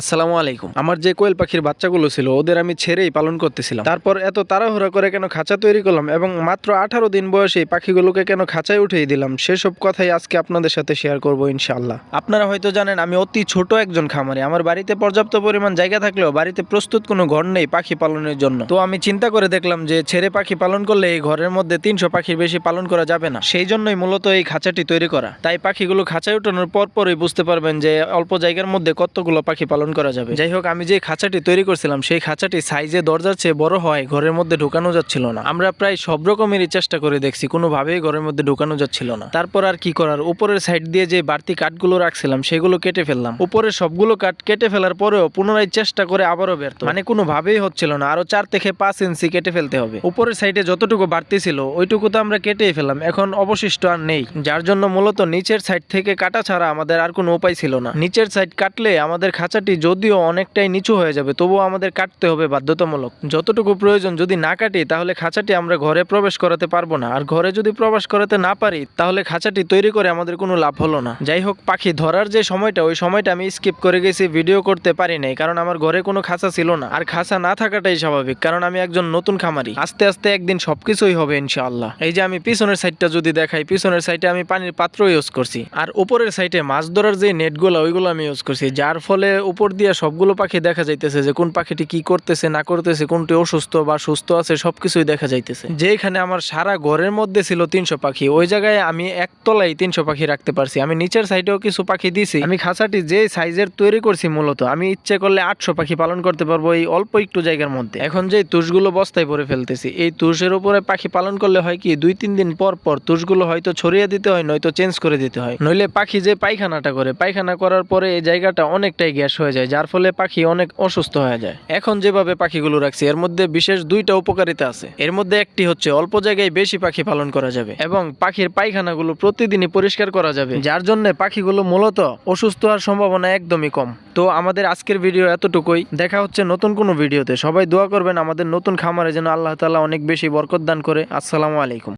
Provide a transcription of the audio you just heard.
আসসালামু আলাইকুম। আমার যে কোয়েল পাখির বাচ্চাগুলো ছিল, ওদের আমি ছেড়েই পালন করতেছিলাম। তারপর এত তাড়াহুড়া করে কেন খাঁচা তৈরি করলাম এবং মাত্র আঠারো দিন বয়সে পাখিগুলোকে কেন খাঁচায় উঠিয়ে দিলাম, সেসব কথাই আজকে আপনাদের সাথে শেয়ার করব ইনশাল্লাহ আপনারা হয়তো জানেন, আমি অতি ছোট একজন খামারি। আমার বাড়িতে পর্যাপ্ত পরিমাণ জায়গা থাকলেও বাড়িতে প্রস্তুত কোনো ঘর নেই পাখি পালনের জন্য। তো আমি চিন্তা করে দেখলাম যে, ছেড়ে পাখি পালন করলে এই ঘরের মধ্যে তিনশো পাখির বেশি পালন করা যাবে না। সেই জন্যই মূলত এই খাঁচাটি তৈরি করা। তাই পাখিগুলো খাঁচায় উঠানোর পর পরই বুঝতে পারবেন যে, অল্প জায়গার মধ্যে কতগুলো পাখি পালন করা যাবে। যাই হোক আমি যে খাঁচাটি তৈরি করছিলাম, সেই খাঁচাটি সাইজে দরজার চেয়ে বড় হয়, ঘরের মধ্যে ঢুকানো যাচ্ছিল না। আমরা প্রায় সব রকমেরই চেষ্টা করে দেখছি, কোনোভাবেই ঘরের মধ্যে ঢুকানো যাচ্ছিল না। তারপর আর কি করার? উপরের সাইড দিয়ে যে বাড়তি কাঠগুলো রাখছিলাম, সেগুলো কেটে ফেললাম। উপরের সবগুলো কাঠ কেটে ফেলার পরেও পুনরায় চেষ্টা করে আবারও ব্যর্থ। মানে কোনোভাবেই হচ্ছিল না আরও চার থেকে পাঁচ ইঞ্চি কেটে ফেলতে হবে। উপরের সাইডে যতটুকু বাড়তি ছিল, ওইটুকু তো আমরা কেটেই ফেললাম, এখন অবশিষ্ট আর নেই। যার জন্য মূলত নিচের সাইড থেকে কাটা ছাড়া আমাদের আর কোনো উপায় ছিল না। নিচের সাইড কাটলে আমাদের খাঁচাটি যদিও অনেকটাই নিচু হয়ে যাবে, তবুও আমাদের কাটতে হবে বাধ্যতামূলক। যতটুকু প্রয়োজন যদি না কাটি, তাহলে খাঁচাটি আমরা ঘরে প্রবেশ করাতে পারব না। আর ঘরে যদি প্রবেশ করাতে না পারি, তাহলে খাঁচাটি তৈরি করে আমাদের কোনো লাভ হলো না। যাই হোক পাখি ধরার যে সময়টা, ওই সময়টা আমি স্কিপ করে গেছি, ভিডিও করতে পারি নাই, কারণ আমার ঘরে কোনো খাঁচা ছিল না। আর খাঁচা না থাকাটাই স্বাভাবিক, কারণ আমি একজন নতুন খামারি। আস্তে আস্তে একদিন সবকিছুই হবে, ইনশাআল্লাহ। এই যে আমি পিছনের সাইডটা যদি দেখাই, পিছনের সাইডে আমি পানির পাত্র ইউজ করছি। আর উপরের সাইডে মাছ ধরার যে নেটগুলো ওইগুলো আমি ইউজ করছি, যার ফলে উপর দিয়ে সবগুলো পাখি দেখা যাইতেছে যে কোন পাখিটি কি করতেছে, না করতেছে, কোনটি অসুস্থ বা সুস্থ আছে, সবকিছুই দেখা যাইতেছে। যেখানে আমার সারা ঘরের মধ্যে ছিল তিনশো পাখি, ওই জায়গায় আমি একতলায় তিনশো পাখি রাখতে পারছি। আমি নিচের সাইডেও কিছু পাখি দিছি। আমি খাঁচাটি যে সাইজের তৈরি করছি মূলত, আমি ইচ্ছে করলে আটশো পাখি পালন করতে পারব এই অল্প একটু জায়গার মধ্যে। এখন যে তুষগুলো বস্তায় ভরে ফেলতেছি, এই তুষের উপরে পাখি পালন করলে হয় কি, দুই তিন দিন পর পর তুষগুলো হয়তো ছড়িয়ে দিতে হয়, নয়তো চেঞ্জ করে দিতে হয়। নইলে পাখি যে পায়খানাটা করে, পায়খানা করার পরে এই জায়গাটা অনেকটাই গ্যাস যায়, যার ফলে পাখি অনেক অসুস্থ হয়ে যায়। এখন যেভাবে পাখিগুলো রাখছি, এর মধ্যে বিশেষ দুইটা উপকারিতা আছে। এর মধ্যে একটি হচ্ছে, অল্প জায়গায় বেশি পাখি পালন করা যাবে এবং পাখির পায়খানাগুলো প্রতিদিনই পরিষ্কার করা যাবে, যার জন্য পাখিগুলো মূলত অসুস্থ হওয়ার সম্ভাবনা একদমই কম। তো আমাদের আজকের ভিডিও এতটুকুই, দেখা হচ্ছে নতুন কোনো ভিডিওতে। সবাই দোয়া করবেন আমাদের নতুন খামারে যেন আল্লাহ তালা অনেক বেশি বরকত দান করে। আসসালামু আলাইকুম।